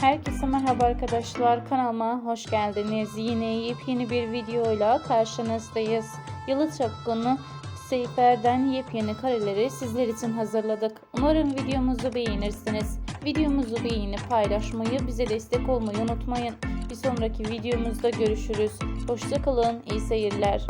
Herkese merhaba arkadaşlar. Kanalıma hoş geldiniz. Yine yepyeni bir videoyla karşınızdayız. Yalı Çapkını Seyfer'den yepyeni kareleri sizler için hazırladık. Umarım videomuzu beğenirsiniz. Videomuzu beğenip paylaşmayı, bize destek olmayı unutmayın. Bir sonraki videomuzda görüşürüz. Hoşçakalın, iyi seyirler.